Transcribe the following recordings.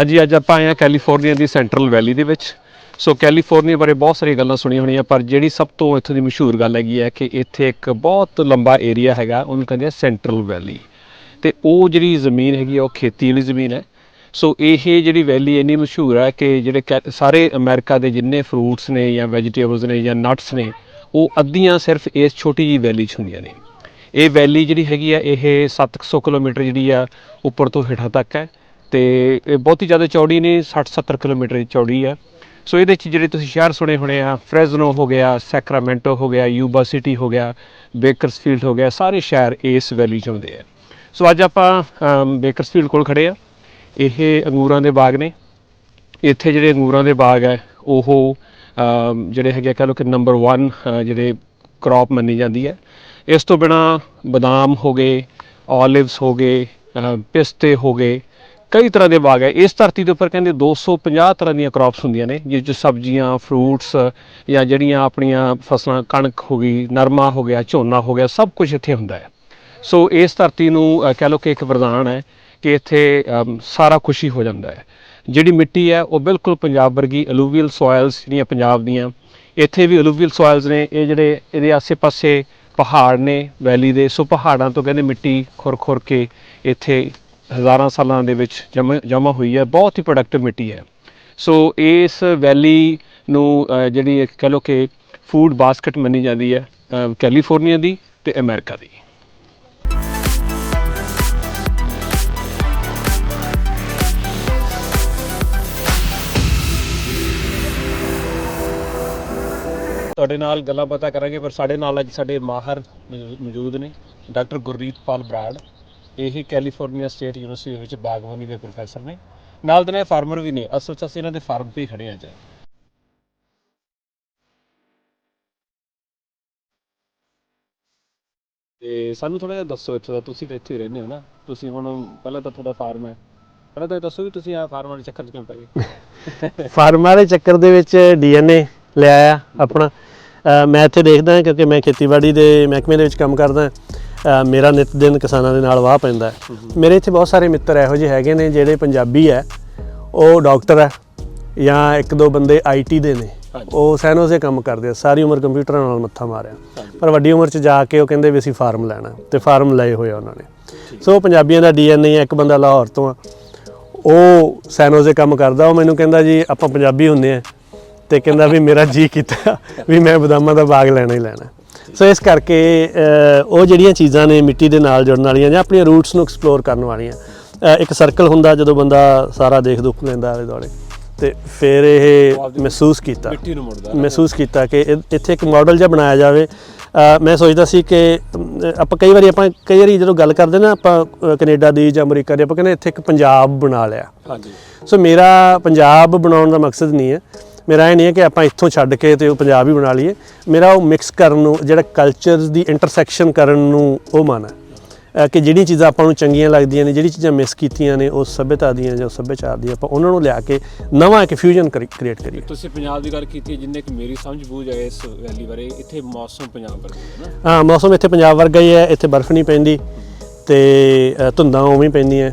ਅੱਜ ਅੱਜ ਆਪਾਂ ਆਏ ਹਾਂ ਕੈਲੀਫੋਰਨੀਆ ਦੀ ਸੈਂਟਰਲ ਵੈਲੀ ਦੇ ਵਿੱਚ। ਸੋ ਕੈਲੀਫੋਰਨੀਆ ਬਾਰੇ ਬਹੁਤ ਸਾਰੀਆਂ ਗੱਲਾਂ ਸੁਣੀਆਂ ਹੋਣੀਆਂ, ਪਰ ਜਿਹੜੀ ਸਭ ਤੋਂ ਇੱਥੋਂ ਦੀ ਮਸ਼ਹੂਰ ਗੱਲ ਹੈਗੀ ਹੈ ਕਿ ਇੱਥੇ ਇੱਕ ਬਹੁਤ ਲੰਬਾ ਏਰੀਆ ਹੈਗਾ, ਉਹਨੂੰ ਕਹਿੰਦੇ ਆ ਸੈਂਟਰਲ ਵੈਲੀ। ਤੇ ਉਹ ਜਿਹੜੀ ਜ਼ਮੀਨ ਹੈਗੀ ਆ, ਉਹ ਖੇਤੀ ਵਾਲੀ ਜ਼ਮੀਨ ਹੈ। ਸੋ ਇਹ ਜਿਹੜੀ ਵੈਲੀ ਇੰਨੀ ਮਸ਼ਹੂਰ ਹੈ ਕਿ ਜਿਹੜੇ ਕੈ- ਸਾਰੇ ਅਮਰੀਕਾ ਦੇ ਜਿੰਨੇ ਫਰੂਟਸ ਨੇ ਜਾਂ ਵੈਜੀਟੇਬਲਸ ਨੇ ਜਾਂ ਨਟਸ ਨੇ, ਉਹ ਅੱਧੀਆਂ ਸਿਰਫ ਇਸ ਛੋਟੀ ਜੀ ਵੈਲੀ 'ਚ ਹੁੰਦੀਆਂ ਨੇ। ਇਹ ਵੈਲੀ ਜਿਹੜੀ ਹੈਗੀ ਆ, ਇਹ 700 ਕਿਲੋਮੀਟਰ ਜਿਹੜੀ ਆ, ਉੱਪਰ ਤੋਂ ਹੇਠਾਂ ਤੱਕ ਹੈ। ਤੇ ਇਹ ਬਹੁਤੀ ਜ਼ਿਆਦਾ ਚੌੜੀ ਨਹੀਂ 60 70 ਕਿਲੋਮੀਟਰ ਦੀ ਚੌੜੀ ਹੈ। ਸੋ ਇਹਦੇ ਚ ਜਿਹੜੇ ਤੁਸੀਂ ਸ਼ਹਿਰ ਸੁਣੇ ਹੋਣੇ ਆ ਫ੍ਰੈਜ਼ਨੋ ਹੋ ਗਿਆ ਸੈਕਰਾਮੈਂਟੋ ਹੋ ਗਿਆ ਯੂਬਾ ਸਿਟੀ ਹੋ ਗਿਆ ਬੇਕਰਸਫੀਲਡ ਹੋ ਗਿਆ ਸਾਰੇ ਸ਼ਹਿਰ ਇਸ ਵੈਲੀ ਚ ਆਉਂਦੇ ਆ। ਸੋ ਅੱਜ ਆਪਾਂ ਅਮ, ਬੇਕਰਸਫੀਲਡ ਕੋਲ ਖੜੇ ਆ। ਇਹ ਅੰਗੂਰਾਂ ਦੇ ਬਾਗ ਨੇ। ਇੱਥੇ ਜਿਹੜੇ ਅੰਗੂਰਾਂ ਦੇ ਬਾਗ ਹੈ ਉਹ ਜਿਹੜੇ ਹੈਗੇ ਆ ਕਹ ਲਓ ਕਿ ਨੰਬਰ 1 ਜਿਹੜੇ ਕ੍ਰੌਪ ਮੰਨੀ ਜਾਂਦੀ ਹੈ। ਇਸ ਤੋਂ ਬਿਨਾ ਬਦਾਮ ਹੋ ਗਏ 올ਿਵਸ ਹੋ ਗਏ ਪਿਸਤੇ ਹੋ ਗਏ ਕਈ ਤਰ੍ਹਾਂ ਦੇ ਬਾਗ ਹੈ। ਇਸ ਧਰਤੀ ਦੇ ਉੱਪਰ ਕਹਿੰਦੇ 250 ਤਰ੍ਹਾਂ ਦੀਆਂ ਕ੍ਰੌਪਸ ਹੁੰਦੀਆਂ ਨੇ, ਜਿਸ 'ਚ ਸਬਜ਼ੀਆਂ ਫਰੂਟਸ ਜਾਂ ਜਿਹੜੀਆਂ ਆਪਣੀਆਂ ਫਸਲਾਂ, ਕਣਕ ਹੋ ਗਈ, ਨਰਮਾ ਹੋ ਗਿਆ, ਝੋਨਾ ਹੋ ਗਿਆ, ਸਭ ਕੁਝ ਇੱਥੇ ਹੁੰਦਾ ਹੈ। ਸੋ ਇਸ ਧਰਤੀ ਨੂੰ ਕਹਿ ਲਓ ਕਿ ਇੱਕ ਵਰਦਾਨ ਹੈ ਕਿ ਇੱਥੇ ਸਾਰਾ ਕੁਛ ਹੀ ਹੋ ਜਾਂਦਾ ਹੈ। ਜਿਹੜੀ ਮਿੱਟੀ ਹੈ, ਉਹ ਬਿਲਕੁਲ ਪੰਜਾਬ ਵਰਗੀ ਅਲੂਵੀਅਲ ਸੋਇਲਸ ਜਿਹੜੀਆਂ ਪੰਜਾਬ ਦੀਆਂ, ਇੱਥੇ ਵੀ ਅਲੂਵੀਅਲ ਸੋਇਲਸ ਨੇ। ਇਹ ਜਿਹੜੇ ਇਹਦੇ ਆਸੇ-ਪਾਸੇ ਪਹਾੜ ਨੇ ਵੈਲੀ ਦੇ। ਸੋ ਪਹਾੜਾਂ ਤੋਂ ਕਹਿੰਦੇ ਮਿੱਟੀ ਖੁਰ-ਖੁਰ ਕੇ ਇੱਥੇ ਹਜ਼ਾਰਾਂ ਸਾਲਾਂ ਦੇ ਵਿੱਚ ਜਮ੍ਹਾਂ ਜਮ੍ਹਾਂ ਹੋਈ ਹੈ, ਬਹੁਤ ਹੀ ਪ੍ਰੋਡਕਟਿਵ ਮਿੱਟੀ ਹੈ। ਸੋ ਇਸ ਵੈਲੀ ਨੂੰ ਜਿਹੜੀ ਇੱਕ ਕਹਿ ਲਓ ਕਿ ਫੂਡ ਬਾਸਕਟ ਮੰਨੀ ਜਾਂਦੀ ਹੈ ਕੈਲੀਫੋਰਨੀਆ ਦੀ ਤੇ ਅਮਰੀਕਾ ਦੀ। ਤੁਹਾਡੇ ਨਾਲ ਗੱਲਾਂ ਬਾਤਾਂ ਕਰਾਂਗੇ, ਪਰ ਸਾਡੇ ਨਾਲ ਅੱਜ ਸਾਡੇ ਮਾਹਰ ਮੌਜੂਦ ਨੇ, ਡਾਕਟਰ ਗੁਰਰੀਤ ਪਾਲ ਬਰਾੜ। ਇਹ ਕੈਲੀਫੋਰਨੀਆ ਸਟੇਟ ਯੂਨੀਵਰਸਿਟੀ ਵਿੱਚ ਬਾਗਬਾਨੀ ਦੇ ਪ੍ਰੋਫੈਸਰ ਨੇ। ਨਾਲ ਦੇ ਨਾਲ ਫਾਰਮਰ ਵੀ ਨੇ। ਅਸਲ 'ਚ ਅਸੀਂ ਇਹਨਾਂ ਦੇ ਫਾਰਮ ਤੇ ਖੜੇ ਹਾਂ ਅੱਜ। ਤੇ ਸਾਨੂੰ ਥੋੜਾ ਜਿਹਾ ਦੱਸੋ ਇੱਥੇ ਦਾ, ਤੁਸੀਂ ਤਾਂ ਇੱਥੇ ਹੀ ਰਹਿੰਦੇ ਹੋ ਨਾ। ਤੁਸੀਂ ਹੁਣ ਪਹਿਲਾਂ ਤਾਂ ਤੁਹਾਡਾ ਫਾਰਮ ਹੈ। ਪਹਿਲਾਂ ਤਾਂ ਇਹ ਦੱਸੋ ਵੀ ਤੁਸੀਂ ਆ ਫਾਰਮਾਂ ਦੇ ਚੱਕਰ 'ਚ ਕਿਉਂ ਪੈ ਗਏ ਫਾਰਮਾਂ ਦੇ ਚੱਕਰ ਦੇ ਵਿੱਚ ਡੀਐਨਏ ਲਿਆਇਆ ਆਪਣਾ। ਮੈਂ ਇੱਥੇ ਦੇਖਦਾ ਕਿਉਂਕਿ ਮੈਂ ਖੇਤੀਬਾੜੀ ਦੇ ਮਹਿਕਮੇ ਦੇ ਵਿੱਚ ਕੰਮ ਕਰਦਾ। ਮੇਰਾ ਨਿਤ ਦਿਨ ਕਿਸਾਨਾਂ ਦੇ ਨਾਲ ਵਾਹ ਪੈਂਦਾ ਹੈ। ਮੇਰੇ ਇੱਥੇ ਬਹੁਤ ਸਾਰੇ ਮਿੱਤਰ ਇਹੋ ਜਿਹੇ ਹੈਗੇ ਨੇ ਜਿਹੜੇ ਪੰਜਾਬੀ ਹੈ। ਉਹ ਡਾਕਟਰ ਹੈ ਜਾਂ ਇੱਕ ਦੋ ਬੰਦੇ ਆਈਟੀ ਦੇ ਨੇ। ਉਹ ਸੈਨੋਜ਼ੇ ਕੰਮ ਕਰਦੇ ਆ। ਸਾਰੀ ਉਮਰ ਕੰਪਿਊਟਰਾਂ ਨਾਲ ਮੱਥਾ ਮਾਰਿਆ। ਪਰ ਵੱਡੀ ਉਮਰ 'ਚ ਜਾ ਕੇ ਉਹ ਕਹਿੰਦੇ ਵੀ ਅਸੀਂ ਫਾਰਮ ਲੈਣਾ ਤੇ ਫਾਰਮ ਲਏ ਹੋਏ ਆ ਉਹਨਾਂ ਨੇ। ਸੋ ਪੰਜਾਬੀਆਂ ਦਾ ਡੀਐਨਏ ਇੱਕ ਬੰਦਾ ਲਾਹੌਰ ਤੋਂ ਆ। ਉਹ ਸੈਨੋਜ਼ੇ ਕੰਮ ਕਰਦਾ। ਉਹ ਮੈਨੂੰ ਕਹਿੰਦਾ ਜੀ ਆਪਾਂ ਪੰਜਾਬੀ ਹੁੰਦੇ ਆ ਤੇ ਕਹਿੰਦਾ ਵੀ ਮੇਰਾ ਜੀ ਕੀਤਾ ਵੀ ਮੈਂ ਬਦਾਮਾਂ ਦਾ ਬਾਗ ਲੈਣਾ ਹੀ ਲੈਣਾ ਸੋ ਇਸ ਕਰਕੇ ਉਹ ਜਿਹੜੀਆਂ ਚੀਜ਼ਾਂ ਨੇ ਮਿੱਟੀ ਦੇ ਨਾਲ ਜੁੜਨ ਵਾਲੀਆਂ ਜਾਂ ਆਪਣੀਆਂ ਰੂਟਸ ਨੂੰ ਐਕਸਪਲੋਰ ਕਰਨ ਵਾਲੀਆਂ ਇੱਕ ਸਰਕਲ ਹੁੰਦਾ ਜਦੋਂ ਬੰਦਾ ਸਾਰਾ ਦੇਖ ਦੁੱਖ ਲੈਂਦਾ ਆਲੇ ਦੁਆਲੇ। ਤੇ ਫਿਰ ਇਹ ਮਹਿਸੂਸ ਕੀਤਾ ਮਿੱਟੀ ਨੂੰ ਮੁੜਦਾ। ਮਹਿਸੂਸ ਕੀਤਾ ਕਿ ਇੱਥੇ ਇੱਕ ਮਾਡਲ ਜਿਹਾ ਬਣਾਇਆ ਜਾਵੇ। ਮੈਂ ਸੋਚਦਾ ਸੀ ਕਿ ਆਪਾਂ ਕਈ ਵਾਰੀ ਆਪਾਂ ਕਈ ਵਾਰੀ ਜਦੋਂ ਗੱਲ ਕਰਦੇ ਨਾ ਆਪਾਂ ਕੈਨੇਡਾ ਦੀ ਜਾਂ ਅਮਰੀਕਾ ਦੀ ਆਪਾਂ ਕਹਿੰਦੇ ਇੱਥੇ ਇੱਕ ਪੰਜਾਬ ਬਣਾ ਲਿਆ। ਹਾਂਜੀ। ਸੋ ਮੇਰਾ ਪੰਜਾਬ ਬਣਾਉਣ ਦਾ ਮਕਸਦ ਨਹੀਂ ਹੈ। ਮੇਰਾ ਇਹ ਨਹੀਂ ਹੈ ਕਿ ਆਪਾਂ ਇੱਥੋਂ ਛੱਡ ਕੇ ਤੇ ਉਹ ਪੰਜਾਬ ਹੀ ਬਣਾ ਲਈਏ। ਮੇਰਾ ਉਹ ਮਿਕਸ ਕਰਨ ਨੂੰ ਜਿਹੜਾ ਕਲਚਰਸ ਦੀ ਇੰਟਰਸੈਕਸ਼ਨ ਕਰਨ ਨੂੰ ਉਹ ਮਨ ਹੈ। ਕਿ ਜਿਹੜੀਆਂ ਚੀਜ਼ਾਂ ਆਪਾਂ ਨੂੰ ਚੰਗੀਆਂ ਲੱਗਦੀਆਂ ਨੇ ਜਿਹੜੀ ਚੀਜ਼ਾਂ ਮਿਸ ਕੀਤੀਆਂ ਨੇ ਉਸ ਸੱਭਿਅਤਾ ਦੀਆਂ ਜਾਂ ਸੱਭਿਆਚਾਰ ਦੀਆਂ ਆਪਾਂ ਉਹਨਾਂ ਨੂੰ ਲਿਆ ਕੇ ਨਵਾਂ ਇੱਕ ਫਿਊਜ਼ਨ ਕ੍ਰੀਏਟ ਕਰੀਏ। ਤੁਸੀਂ ਪੰਜਾਬ ਦੀ ਗੱਲ ਕੀਤੀ ਜਿੰਨੇ ਕਿ ਮੇਰੀ ਸਮਝ ਬੂਝ ਹੈ ਇਸ ਵੈਲੀ ਬਾਰੇ ਇੱਥੇ ਮੌਸਮ ਪੰਜਾਬ ਵਰਗਾ ਹੈ ਨਾ। ਹਾਂ ਮੌਸਮ ਇੱਥੇ ਪੰਜਾਬ ਵਰਗਾ ਹੀ ਹੈ ਇੱਥੇ ਬਰਫ਼ ਨਹੀਂ ਪੈਂਦੀ ਤੇ ਧੁੰਦਾਂ ਉਵੇਂ ਹੀ ਪੈਂਦੀਆਂ।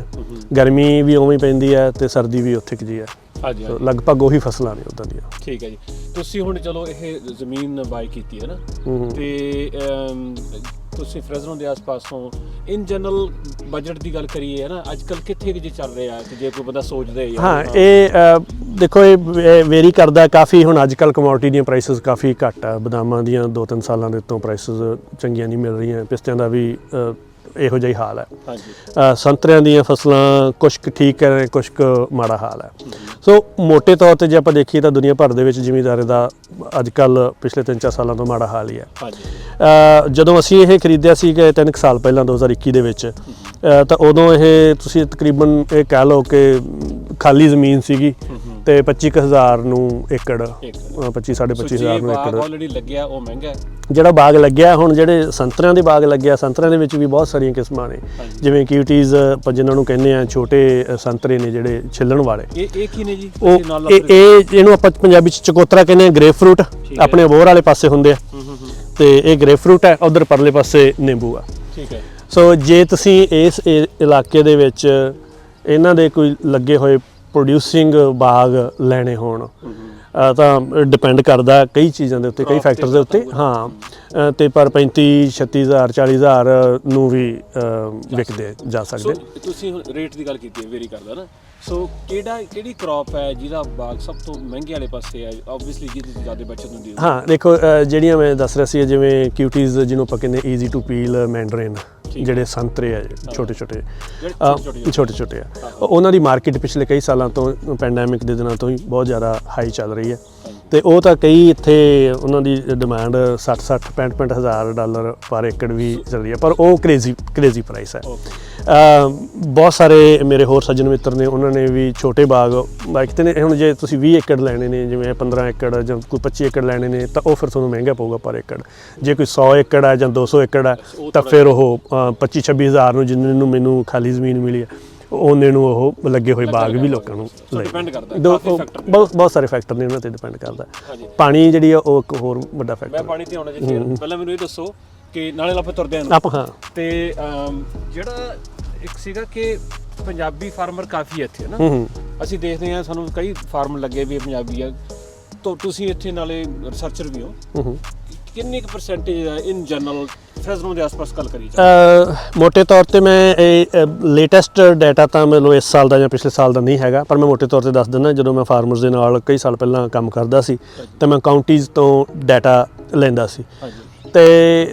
ਗਰਮੀ ਵੀ ਉਵੇਂ ਹੀ ਪੈਂਦੀ ਹੈ ਤੇ ਸਰਦੀ ਵੀ ਉੱਥੇ ਕੁ ਜੀ ਹੈ। ਹਾਂਜੀ ਸੋ ਲਗਭਗ ਉਹੀ ਫਸਲਾਂ ਨੇ ਉਦਾਂ ਦੀਆਂ। ਠੀਕ ਹੈ ਜੀ। ਤੁਸੀਂ ਹੁਣ ਚਲੋ ਇਹ ਜ਼ਮੀਨ ਬਾਈ ਕੀਤੀ ਹੈ ਨਾ? ਹੂੰ ਹੂੰ। ਤੇ ਅਮ, ਤੁਸੀਂ ਫਰੈਜ਼ਨੋ ਦੇ ਆਸ-ਪਾਸੋਂ ਇਨ ਜਨਰਲ ਬਜਟ ਦੀ ਗੱਲ ਕਰੀਏ ਹੈ ਨਾ ਅੱਜ ਕੱਲ ਕਿੱਥੇ ਕੁ ਜੇ ਚੱਲ ਰਿਹਾ ਕਿ ਜੇ ਕੋਈ ਬੰਦਾ ਸੋਚਦਾ ਹੈ ਹਾਂ। ਇਹ ਅ, ਦੇਖੋ ਇਹ ਵੇਰੀ ਕਰਦਾ ਕਾਫੀ। ਹੁਣ ਅੱਜ ਕੱਲ ਕਮੋਡਿਟੀ ਦੀਆਂ ਪ੍ਰਾਈਸਸ ਕਾਫੀ ਘੱਟ ਆ ਬਦਾਮਾਂ ਦੀਆਂ 2-3 ਸਾਲਾਂ ਦੇ ਤੋਂ ਪ੍ਰਾਈਸਸ ਚੰਗੀਆਂ ਨਹੀਂ ਮਿਲ ਰਹੀਆਂ। ਪਿਸਤਿਆਂ ਦਾ ਵੀ ਅ, ਇਹੋ ਜਿਹਾ ਹੀ ਹਾਲ ਹੈ। ਹਾਂਜੀ। ਸੰਤਰਿਆਂ ਦੀਆਂ ਫਸਲਾਂ ਕੁਛ ਕੁ ਠੀਕ ਹੈ ਕੁਛ ਕੁ ਮਾੜਾ ਹਾਲ ਹੈ। ਸੋ ਮੋٹے ਤੌਰ ਤੇ ਜੇ ਆਪਾਂ ਦੇਖੀਏ ਤਾਂ ਦੁਨੀਆ ਭਰ ਦੇ ਵਿੱਚ ਜ਼ਿਮੀਂਦਾਰੀ ਦਾ ਅੱਜ ਕੱਲ ਪਿਛਲੇ 3-4 ਸਾਲਾਂ ਤੋਂ ਮਾੜਾ ਹਾਲ ਹੀ ਹੈ। ਹਾਂਜੀ। ਜਦੋਂ ਅਸੀਂ ਇਹ ਖਰੀਦਿਆ ਸੀ ਕਿ ਤਿੰਨ ਕੁ ਸਾਲ ਪਹਿਲਾਂ 2021 ਦੇ ਵਿੱਚ ਤਾਂ ਉਦੋਂ ਇਹ ਤੁਸੀਂ ਤਕਰੀਬਨ ਇਹ ਕਹਿ ਲਓ ਕਿ ਖਾਲੀ ਜ਼ਮੀਨ ਸੀਗੀ। ਤੇ 25000 ਨੂੰ ਏਕੜ ਇੱਕ 25 ਸੋ 25000 ਜੇ ਨੂੰ ਏਕੜ। ਆਲਰੇਡੀ ਲੱਗਿਆ ਉਹ ਮਹਿੰਗਾ ਹੈ। ਜਿਹੜਾ ਬਾਗ ਲੱਗਿਆ ਹੁਣ ਜਿਹੜੇ ਸੰਤਰਿਆਂ ਦੇ ਬਾਗ ਲੱਗਿਆ ਸੰਤਰਿਆਂ ਦੇ ਵਿੱਚ ਵੀ ਬਹੁਤ ਸਾਰੀਆਂ ਕਿਸਮਾਂ ਨੇ। ਜਿਵੇਂ ਕਿਊਟੀਜ਼ ਆਪਾਂ ਜਿਨ੍ਹਾਂ ਨੂੰ ਕਹਿੰਦੇ ਆ ਛੋਟੇ ਸੰਤਰੇ ਨੇ ਜਿਹੜੇ ਛਿੱਲਣ ਵਾਲੇ। ਇਹ ਇਹ ਕੀ ਨੇ ਜੀ? ਇਹ ਇਹ ਇਹਨੂੰ ਆਪਾਂ ਪੰਜਾਬੀ ਚ ਚਕੋਤਰਾ ਕਹਿੰਦੇ ਆ ਗ੍ਰੇਪ ਫਰੂਟ। ਆਪਣੇ ਅਬੋਰ ਵਾਲੇ ਪਾਸੇ ਹੁੰਦੇ ਆ। ਤੇ ਇਹ ਗ੍ਰੇਪ ਫਰੂਟ ਹੈ ਉਧਰ ਪਰਲੇ ਪਾਸੇ ਨਿੰਬੂ ਆ। ਠੀਕ ਹੈ। ਸੋ ਜੇ ਤੁਸੀਂ ਇਸ ਇਲਾਕੇ ਦੇ ਵਿੱਚ ਇਹਨਾਂ ਦੇ ਕੋਈ ਲੱਗੇ ਹੋਏ ਪ੍ਰੋਡਿਊਸਿੰਗ ਬਾਗ ਲੈਣੇ ਹੋਣ। ਤਾਂ ਡਿਪੈਂਡ ਕਰਦਾ ਕਈ ਚੀਜ਼ਾਂ ਦੇ ਉੱਤੇ ਕਈ ਫੈਕਟਰ ਦੇ ਉੱਤੇ। ਹਾਂ ਤੇ ਪਰ 35 36000 40000 ਨੂੰ ਵੀ ਵਿਕਦੇ ਜਾ ਸਕਦੇ। ਤੁਸੀਂ ਹੁਣ ਰੇਟ ਦੀ ਗੱਲ ਕੀਤੀ ਹੈ ਵੇਰੀ ਕਰਦਾ ਨਾ। ਸੋ ਕਿਹੜਾ ਕਿਹੜੀ ਕ੍ਰੌਪ ਹੈ ਜਿਹਦਾ ਬਾਗ ਸਭ ਤੋਂ ਮਹਿੰਗੇ ਵਾਲੇ ਪਾਸੇ ਹੈ? ਆਬਵੀਅਸਲੀ ਜਿਹਦੇ ਜ਼ਿਆਦਾ ਬਚਤ ਹੁੰਦੀ ਹੈ। ਹਾਂ ਦੇਖੋ ਜਿਹੜੀਆਂ ਮੈਂ ਦੱਸ ਰਿਹਾ ਸੀ ਜਿਵੇਂ ਕਿਊਟੀਜ਼ ਜਿਹਨੂੰ ਆਪਾਂ ਕਹਿੰਦੇ ਈਜ਼ੀ ਟੂ ਪੀਲ ਮੈਂਡਰਿਨ। ਜਿਹੜੇ ਸੰਤਰੇ ਆ ਛੋਟੇ ਛੋਟੇ। ਛੋਟੇ ਛੋਟੇ ਆ। ਉਹਨਾਂ ਦੀ ਮਾਰਕੀਟ ਪਿਛਲੇ ਕਈ ਸਾਲਾਂ ਤੋਂ ਪੈਂਡੈਮਿਕ ਦੇ ਦਿਨਾਂ ਤੋਂ ਹੀ ਬਹੁਤ ਜ਼ਿਆਦਾ ਹਾਈ ਚੱਲ ਰਹੀ ਹੈ। ਤੇ ਉਹ ਤਾਂ ਕਈ ਇੱਥੇ ਉਹਨਾਂ ਦੀ ਡਿਮਾਂਡ 60 60 65 65 ਹਜ਼ਾਰ ਡਾਲਰ ਪਰ ਏਕੜ ਵੀ ਚੱਲ ਰਹੀ ਹੈ। ਪਰ ਉਹ ਕ੍ਰੇਜ਼ੀ ਕ੍ਰੇਜ਼ੀ ਪ੍ਰਾਈਸ ਹੈ। ਬਹੁਤ ਸਾਰੇ ਮੇਰੇ ਹੋਰ ਸੱਜਣ ਮਿੱਤਰ ਨੇ ਉਹਨਾਂ ਨੇ ਵੀ ਛੋਟੇ ਬਾਗ ਬਾਈਕ ਤੇ ਨੇ ਹੁਣ ਜੇ ਤੁਸੀਂ 20 ਏਕੜ ਲੈਣੇ ਨੇ ਜਿਵੇਂ 15 ਏਕੜ ਜਾਂ ਕੋਈ 25 ਏਕੜ ਲੈਣੇ ਨੇ ਤਾਂ ਉਹ ਫਿਰ ਤੁਹਾਨੂੰ ਮਹਿੰਗਾ ਪਊਗਾ ਪਰ ਏਕੜ। ਜੇ ਕੋਈ 100 ਏਕੜ ਹੈ ਜਾਂ 200 ਏਕੜ ਹੈ ਤਾਂ ਫਿਰ ਉਹ 25 26 ਹਜ਼ਾਰ ਨੂੰ ਜਿੰਨੇ ਨੂੰ ਮੈਨੂੰ ਖਾਲੀ ਜ਼ਮੀਨ ਮਿਲੀ ਹੈ ਉਹਨੇ ਨੂੰ ਉਹ ਲੱਗੇ ਹੋਏ ਬਾਗ ਵੀ ਲੋਕਾਂ ਨੂੰ ਕਰਦਾ ਨੇ। ਬਹੁਤ ਬਹੁਤ ਸਾਰੇ ਫੈਕਟਰ ਨੇ ਉਹਨਾਂ ਤੇ ਡਿਪੈਂਡ ਕਰਦਾ। ਪਾਣੀ ਜਿਹੜੀ ਆ ਉਹ ਇੱਕ ਹੋਰ ਵੱਡਾ ਮੈਂ ਫੈਕਟਰ ਪਾਣੀ ਤੇ ਆਉਣਾ ਜੀ ਪਹਿਲਾਂ ਮੈਨੂੰ ਇਹ ਦੱਸੋ ਕਿ ਨਾਲੇ ਆਪਾਂ ਤੁਰਦੇ ਹਾਂ ਆਪ ਹਾਂ। ਤੇ ਜਿਹੜਾ ਇੱਕ ਸੀਗਾ ਕਿ ਪੰਜਾਬੀ ਫਾਰਮਰ ਕਾਫੀ ਹੈ ਇੱਥੇ ਨਾ? ਅਸੀਂ ਦੇਖਦੇ ਹਾਂ ਸਾਨੂੰ ਕਈ ਫਾਰਮ ਲੱਗੇ ਵੀ ਪੰਜਾਬੀ ਆ। ਤੋਂ ਤੁਸੀਂ ਇੱਥੇ ਨਾਲੇ ਰਿਸਰਚਰ ਵੀ ਹੋ। ਕਿੰਨੀ ਕੁ ਪਰਸੈਂਟੇਜ ਇਨ ਜਨਰਲ ਫ੍ਰੈਜ਼ਨੋ ਦੇ ਆਸ-ਪਾਸ ਗੱਲ ਕਰੀ ਜਾ ਮੋٹے ਤੌਰ ਤੇ ਮੈਂ ਇਹ ਲੇਟੈਸਟ ਡਾਟਾ ਤਾਂ ਮੈਨੂੰ ਇਸ ਸਾਲ ਦਾ ਜਾਂ ਪਿਛਲੇ ਸਾਲ ਦਾ ਨਹੀਂ ਹੈਗਾ ਪਰ ਮੈਂ ਮੋਟੇ ਤੌਰ ਤੇ ਦੱਸ ਦਿੰਦਾ ਜਦੋਂ ਮੈਂ ਫਾਰਮਰਸ ਦੇ ਨਾਲ ਕਈ ਸਾਲ ਪਹਿਲਾਂ ਕੰਮ ਕਰਦਾ ਸੀ ਤੇ ਮੈਂ ਕਾਉਂਟੀਜ਼ ਤੋਂ ਡਾਟਾ ਲੈਂਦਾ ਸੀ। ਤੇ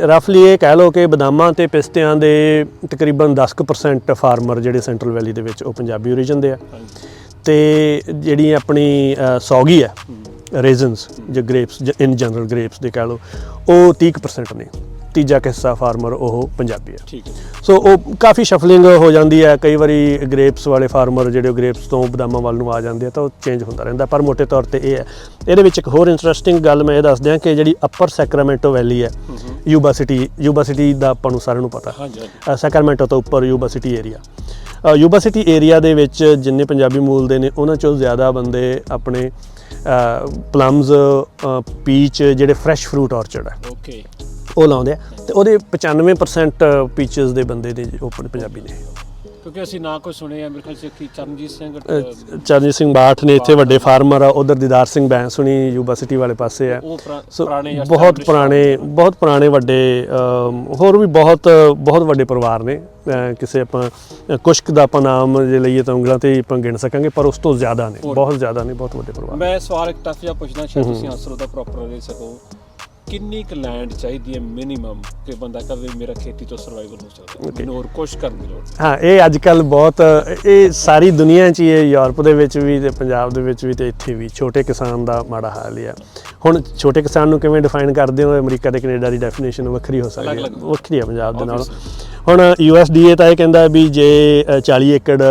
ਰਫਲੀ ਇਹ ਕਹਿ ਲਓ ਕਿ ਬਦਾਮਾਂ ਤੇ ਪਿਸਤਿਆਂ ਦੇ ਤਕਰੀਬਨ 10% ਫਾਰਮਰ ਜਿਹੜੇ ਸੈਂਟਰਲ ਵੈਲੀ ਦੇ ਵਿੱਚ ਉਹ ਪੰਜਾਬੀ ਓਰੀਜਨ ਦੇ ਆ। ਤੇ ਜਿਹੜੀ ਆਪਣੀ ਸੌਗੀ ਹੈ ਰੇਜ਼ਨਸ ਜੋ ਗ੍ਰੇਪਸ ਇਨ ਜਨਰਲ ਗ੍ਰੇਪਸ ਦੇ ਕਹਿ ਲਓ ਉਹ 30% ਨੇ। ਤੀਜਾ ਕੁ ਹਿੱਸਾ ਫਾਰਮਰ ਉਹ ਪੰਜਾਬੀ ਹੈ। ਠੀਕ ਹੈ ਸੋ ਉਹ ਕਾਫੀ ਸ਼ਫਲਿੰਗ ਹੋ ਜਾਂਦੀ ਹੈ ਕਈ ਵਾਰੀ ਗ੍ਰੇਪਸ ਵਾਲੇ ਫਾਰਮਰ ਜਿਹੜੇ ਗ੍ਰੇਪਸ ਤੋਂ ਬਦਾਮਾਂ ਵੱਲ ਨੂੰ ਆ ਜਾਂਦੇ ਆ ਤਾਂ ਉਹ ਚੇਂਜ ਹੁੰਦਾ ਰਹਿੰਦਾ ਪਰ ਮੋٹے ਤੌਰ ਤੇ ਇਹ ਹੈ। ਇਹਦੇ ਵਿੱਚ ਇੱਕ ਹੋਰ ਇੰਟਰਸਟਿੰਗ ਗੱਲ ਮੈਂ ਇਹ ਦੱਸ ਦਿਆਂ ਕਿ ਜਿਹੜੀ ਅਪਰ ਸੈਕਰਾਮੈਂਟੋ ਵੈਲੀ ਹੈ ਯੂਬਾ ਸਿਟੀ ਯੂਬਾ ਸਿਟੀ ਦਾ ਆਪਾਂ ਨੂੰ ਸਾਰਿਆਂ ਨੂੰ ਪਤਾ। ਹਾਂਜੀ ਸੈਕਰਾਮੈਂਟੋ ਤੋਂ ਉੱਪਰ Yuba city area Yuba city area ਦੇ ਵਿੱਚ ਜਿੰਨੇ ਪੰਜਾਬੀ ਮੂਲ ਦੇ ਨੇ ਉਹਨਾਂ ਚੋਂ ਜ਼ਿਆਦਾ ਬੰਦੇ ਆਪਣੇ ਪਲਮਸ ਪੀਚ ਜਿਹੜੇ ਫਰੈਸ਼ ਫਰੂਟ ਆਰਚਰਡ ਹੈ। ਓਕੇ ਉਹ ਲਾਉਂਦੇ ਆ। ਤੇ ਉਹਦੇ 95% ਪੀਚਸ ਦੇ ਬੰਦੇ ਨੇ ਉਹ ਆਪਣੇ ਪੰਜਾਬੀ ਨੇ। ਕਿਉਂਕਿ ਅਸੀਂ ਨਾ ਕੋਈ ਸੁਣੇ ਆ ਮੇਰੇ ਖਿਆਲ ਕਿ ਚਰਨਜੀਤ ਸਿੰਘ ਚਰਨਜੀਤ ਸਿੰਘ ਬਾਠ ਨੇ ਇੱਥੇ ਵੱਡੇ ਫਾਰਮਰ ਆ ਉਧਰ ਦੀਦਾਰ ਸਿੰਘ ਬੈਂਸ ਸੁਣੀ ਯੂਬਾ ਸਿਟੀ ਵਾਲੇ ਪਾਸੇ ਆ। ਬਹੁਤ ਪੁਰਾਣੇ ਬਹੁਤ ਪੁਰਾਣੇ ਵੱਡੇ ਹੋਰ ਵੀ ਬਹੁਤ ਬਹੁਤ ਵੱਡੇ ਪਰਿਵਾਰ ਨੇ। ਕਿਸੇ ਆਪਾਂ ਕੁਸ਼ਕ ਦਾ ਆਪਾਂ ਨਾਮ ਜੇ ਲਈਏ ਤਾਂ ਉਂਗਲਾਂ ਤੇ ਆਪਾਂ ਗਿਣ ਸਕਾਂਗੇ ਪਰ ਉਸ ਤੋਂ ਜ਼ਿਆਦਾ ਨੇ। ਬਹੁਤ ਜ਼ਿਆਦਾ ਨੇ ਬਹੁਤ ਵੱਡੇ ਪਰਿਵਾਰ। ਮੈਂ ਸਵਾਲ ਇੱਕ ਟਫ ਜਿਹਾ ਪੁੱਛਣਾ ਸ਼ਾਇਦ ਤੁਸੀਂ ਆਨਸਰ ਉਹਦਾ ਪ੍ਰੋਪਰ ਦੇ ਸਕੋ ਕਿੰਨੀ ਕੁ ਲੈਂਡ ਚਾਹੀਦੀ ਹੈ ਮਿਨੀਮਮ ਕਿ ਬੰਦਾ ਕਵੇ ਮੇਰਾ ਖੇਤੀ ਤੋਂ ਸਰਵਾਈਵਲ ਹੋ ਸਕਦਾ ਮੈਨੂੰ ਹੋਰ ਕੁਛ ਕਰਨ ਦੀ ਲੋੜ। ਹਾਂ ਇਹ ਅੱਜ ਕੱਲ ਬਹੁਤ ਇਹ ਸਾਰੀ ਦੁਨੀਆ 'ਚ ਹੀ ਹੈ ਯੂਰਪ ਦੇ ਵਿੱਚ ਵੀ ਤੇ ਪੰਜਾਬ ਦੇ ਵਿੱਚ ਵੀ ਤੇ ਇੱਥੇ ਵੀ ਛੋਟੇ ਕਿਸਾਨ ਦਾ ਮਾੜਾ ਹਾਲ ਹੀ ਆ। ਹੁਣ ਛੋਟੇ ਕਿਸਾਨ ਨੂੰ ਕਿਵੇਂ ਡਿਫਾਈਨ ਕਰਦੇ ਹੋ? ਅਮਰੀਕਾ ਤੇ ਕੈਨੇਡਾ ਦੀ ਡੈਫੀਨੇਸ਼ਨ ਵੱਖਰੀ ਹੋ ਸਕਦੀ ਹੈ। ਵੱਖਰੀ ਹੈ ਪੰਜਾਬ ਦੇ ਨਾਲ। ਹੁਣ ਯੂਐਸਡੀਏ ਤਾਂ ਇਹ ਕਹਿੰਦਾ ਵੀ ਜੇ ਅ, 40 ਏਕੜ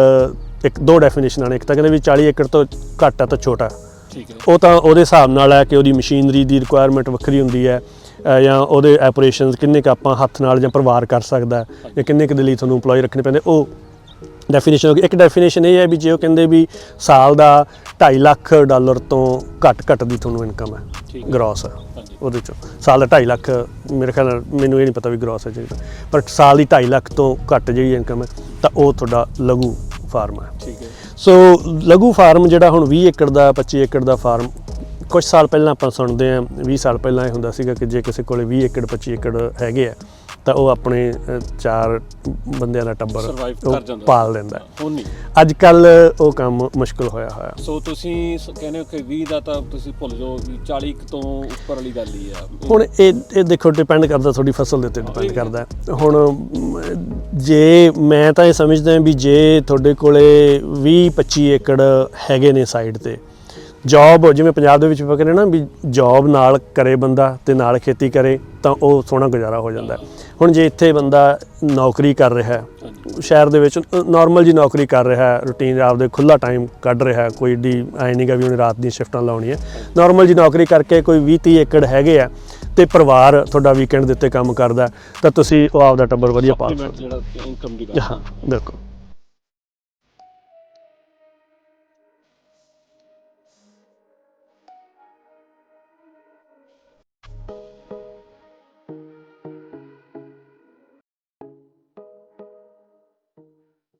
ਇੱਕ ਦੋ ਡੈਫੀਨੇਸ਼ਨਾਂ ਨੇ ਇੱਕ ਤਾਂ ਕਹਿੰਦੇ ਵੀ 40 ਏਕੜ ਤੋਂ ਘੱਟ ਆ ਤਾਂ ਛੋਟਾ। ਠੀਕ ਹੈ ਉਹ ਤਾਂ ਉਹਦੇ ਹਿਸਾਬ ਨਾਲ ਹੈ ਕਿ ਉਹਦੀ ਮਸ਼ੀਨਰੀ ਦੀ ਰਿਕੁਆਇਰਮੈਂਟ ਵੱਖਰੀ ਹੁੰਦੀ ਹੈ ਜਾਂ ਉਹਦੇ ਆਪਰੇਸ਼ਨਸ ਕਿੰਨੇ ਕੁ ਆਪਾਂ ਹੱਥ ਨਾਲ ਜਾਂ ਪਰਿਵਾਰ ਕਰ ਸਕਦਾ ਜਾਂ ਕਿੰਨੇ ਕੁ ਦੇ ਲਈ ਤੁਹਾਨੂੰ EMPLOYE ਰੱਖਣੇ ਪੈਂਦੇ। ਉਹ ਡੈਫੀਨੇਸ਼ਨ ਹੋ ਗਈ ਇੱਕ ਡੈਫੀਨੇਸ਼ਨ ਇਹ ਹੈ ਵੀ ਜੇ ਉਹ ਕਹਿੰਦੇ ਵੀ ਸਾਲ ਦਾ 2.5 ਲੱਖ ਡਾਲਰ ਤੋਂ ਘੱਟ ਘੱਟ ਦੀ ਤੁਹਾਨੂੰ ਇਨਕਮ ਹੈ। ਗ੍ਰੋਸ ਉਹਦੇ ਚੋਂ। ਸਾਲ ਦਾ 2.5 ਲੱਖ ਮੇਰੇ ਖਿਆਲ ਨਾਲ ਮੈਨੂੰ ਇਹ ਨਹੀਂ ਪਤਾ ਵੀ ਗ੍ਰੋਸ ਹੈ ਚਾਹੀਦਾ ਪਰ ਸਾਲ ਦੀ 2.5 ਲੱਖ ਤੋਂ ਘੱਟ ਜਿਹੜੀ ਇਨਕਮ ਹੈ ਤਾਂ ਉਹ ਤੁਹਾਡਾ ਲਘੂ ਫਾਰਮ ਹੈ ਠੀਕ ਹੈ। ਸੋ ਲਘੂ ਫਾਰਮ ਜਿਹੜਾ ਹੁਣ 20 ਏਕੜ ਦਾ 25 ਏਕੜ ਦਾ ਫਾਰਮ ਕੁਝ ਸਾਲ ਪਹਿਲਾਂ ਆਪਾਂ ਸੁਣਦੇ ਆਂ 20 ਸਾਲ ਪਹਿਲਾਂ ਇਹ ਹੁੰਦਾ ਸੀਗਾ ਕਿ ਜੇ ਕਿਸੇ ਕੋਲੇ 20 ਏਕੜ 25 ਏਕੜ ਹੈਗੇ ਆ ਤਾਂ ਉਹ ਆਪਣੇ ਚਾਰ ਬੰਦਿਆਂ ਦਾ ਟੱਬਰ Survive ਉਹ ਕਰ ਜਾਂਦਾ। ਪਾਲ ਲੈਂਦਾ ਹੁਣ ਨਹੀਂ। ਅੱਜ ਕੱਲ ਉਹ ਕੰਮ ਮੁਸ਼ਕਲ ਹੋਇਆ ਹੋਇਆ। ਸੋ ਤੁਸੀਂ ਸ- ਕਹਿੰਦੇ ਹੋ ਕਿ 20 ਦਾ ਤਾਂ ਤੁਸੀਂ ਭੁੱਲ ਜਾਓ ਵੀ 40 ਕੁ ਤੋਂ ਉੱਪਰ ਵਾਲੀ ਗੱਲ ਹੀ ਆ। ਹੁਣ ਇਹ ਇਹ ਦੇਖੋ ਡਿਪੈਂਡ ਕਰਦਾ ਤੁਹਾਡੀ ਫਸਲ ਦੇ ਉੱਤੇ ਡਿਪੈਂਡ ਕਰਦਾ। ਹੈ। ਹੁਣ ਜੇ ਮੈਂ ਤਾਂ ਇਹ ਸਮਝਦਾ ਵੀ ਜੇ ਤੁਹਾਡੇ ਕੋਲੇ 20 25 ਏਕੜ ਹੈਗੇ ਨੇ ਸਾਈਡ ਤੇ ਜੌਬ ਜਿਵੇਂ ਪੰਜਾਬ ਦੇ ਵਿੱਚ ਕਹਿੰਦੇ ਨਾ ਵੀ ਜੌਬ ਨਾਲ ਕਰੇ ਬੰਦਾ ਤੇ ਨਾਲ ਖੇਤੀ ਕਰੇ ਤਾਂ ਉਹ ਸੋਹਣਾ ਗੁਜ਼ਾਰਾ ਹੋ ਜਾਂਦਾ। ਹੁਣ ਜੇ ਇੱਥੇ ਬੰਦਾ ਨੌਕਰੀ ਕਰ ਰਿਹਾ ਹੈ ਸ਼ਹਿਰ ਦੇ ਵਿੱਚ ਨਾਰਮਲ ਜੀ ਨੌਕਰੀ ਕਰ ਰਿਹਾ ਹੈ ਰੂਟੀਨ ਆਪਦੇ ਖੁੱਲਾ ਟਾਈਮ ਕੱਢ ਰਿਹਾ ਕੋਈ ਏਡੀ ਐ ਨਹੀਂਗਾ ਵੀ ਉਹਨੇ ਰਾਤ ਦੀਆਂ ਸ਼ਿਫਟਾਂ ਲਾਉਣੀਆਂ। ਨਾਰਮਲ ਜੀ ਨੌਕਰੀ ਕਰਕੇ ਕੋਈ 20 30 ਏਕੜ ਹੈਗੇ ਆ ਤੇ ਪਰਿਵਾਰ ਤੁਹਾਡਾ ਵੀਕਐਂਡ ਦੇ ਉੱਤੇ ਕੰਮ ਕਰਦਾ ਤਾਂ ਤੁਸੀਂ ਉਹ ਆਪਦਾ ਟੱਬਰ ਵਧੀਆ ਪਾਲ ਸਕਦੇ ਜਿਹੜਾ ਇਨਕਮ ਦੀ ਗੱਲ ਹਾਂ। ਬਿਲਕੁਲ।